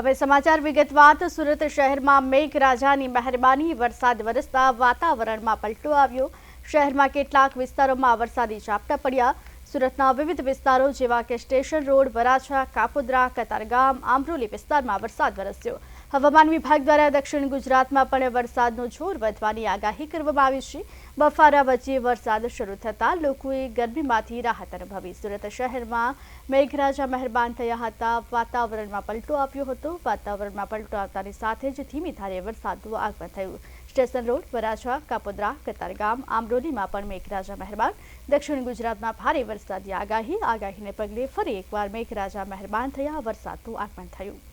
હવે સમાચાર વિગતવાર સુરત શહેરમાં મેઘરાજાની મહેરબાની, વરસાદ વરસતા વાતાવરણમાં પલટો આવ્યો. શહેરમાં કેટલાક વિસ્તારોમાં વરસાદી ઝાપટા પડ્યા. સુરતના વિવિધ વિસ્તારો જેવા કે સ્ટેશન રોડ, વરાછા, કાપોદ્રા, કતારગામ આમરોલી વિસ્તારમાં વરસાદ વરસ્યો. હવામાન વિભાગ દ્વારા દક્ષિણ ગુજરાતમાં પણ વરસાદનો જોર વધવાની આગાહી કરવામાં આવી છે. બફારા વચ્ચે વરસાદ શરૂ થતાં લોકોએ ગરમીમાંથી રાહત અનુભવી. સુરત શહેરમાં મેઘરાજા મહેરબાન થયા હતા. વાતાવરણમાં પલટો આવ્યો હતો. વાતાવરણમાં પલટો આવતાની સાથે જ ધીમી ધારે વરસાદનું આગમન થયું. સ્ટેશન રોડ, વરાછા, કાપોદ્રા, કતારગામ, આમરોલીમાં પણ મેઘરાજા મહેરબાન. દક્ષિણ ગુજરાતમાં ભારે વરસાદની આગાહી. આગાહીને પગલે ફરી એકવાર મેઘરાજા મહેરબાન થયા વરસાદનું આગમન થયું.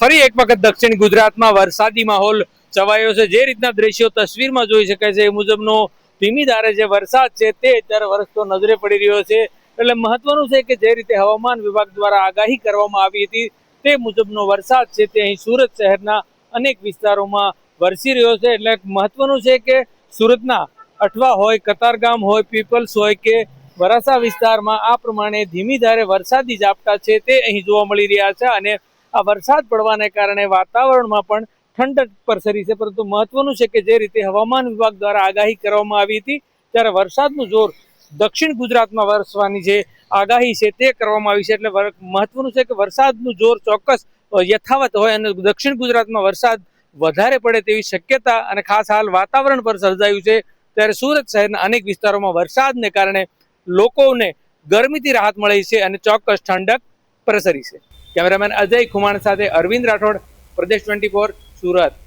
ફરી એક વખત દક્ષિણ ગુજરાતમાં વરસાદી માહોલ છવાયો છે. જે રીતના દ્રશ્યો તસવીરમાં જોઈ શકાય છે, એ મુજબનો ધીમી ધારે જે વરસાદ છે, તે અત્યારે વરસતો નજરે પડી રહ્યો છે. એટલે મહત્વનું છે કે જે રીતે હવામાન વિભાગ દ્વારા આગાહી કરવામાં આવી હતી, તે મુજબનો વરસાદ છે તે અહીં સુરત શહેરના અનેક વિસ્તારોમાં વરસી રહ્યો છે. એટલે મહત્વનું છે કે સુરતના અઠવા હોય, કતારગામ હોય, પીપલ્સ હોય કે વરાસા વિસ્તારમાં આ પ્રમાણે ધીમી ધારે વરસાદી ઝાપટા છે તે અહીં જોવા મળી રહ્યા છે અને આ વરસાદ પડવાને કારણે વાતાવરણમાં પણ ઠંડક પ્રસરી છે. પરંતુ મહત્વનું છે કે જે રીતે હવામાન વિભાગ દ્વારા આગાહી કરવામાં આવી હતી, ત્યારે વરસાદનું જોર દક્ષિણ ગુજરાતમાં વરસવાની જે આગાહી છે તે કરવામાં આવી છે. એટલે મહત્વનું છે કે વરસાદનું જોર ચોક્કસ યથાવત હોય અને દક્ષિણ ગુજરાતમાં વરસાદ વધારે પડે તેવી શક્યતા અને ખાસ હાલ વાતાવરણ પર સર્જાયું છે, ત્યારે સુરત શહેરના અનેક વિસ્તારોમાં વરસાદને કારણે લોકોને ગરમીથી રાહત મળી છે અને ચોક્કસ ઠંડક પ્રસરી છે. કેમેરામેન અજય ખુમાણ સાથે અરવિંદ રાઠોડ પ્રદેશ ટ્વેન્ટી સુરત.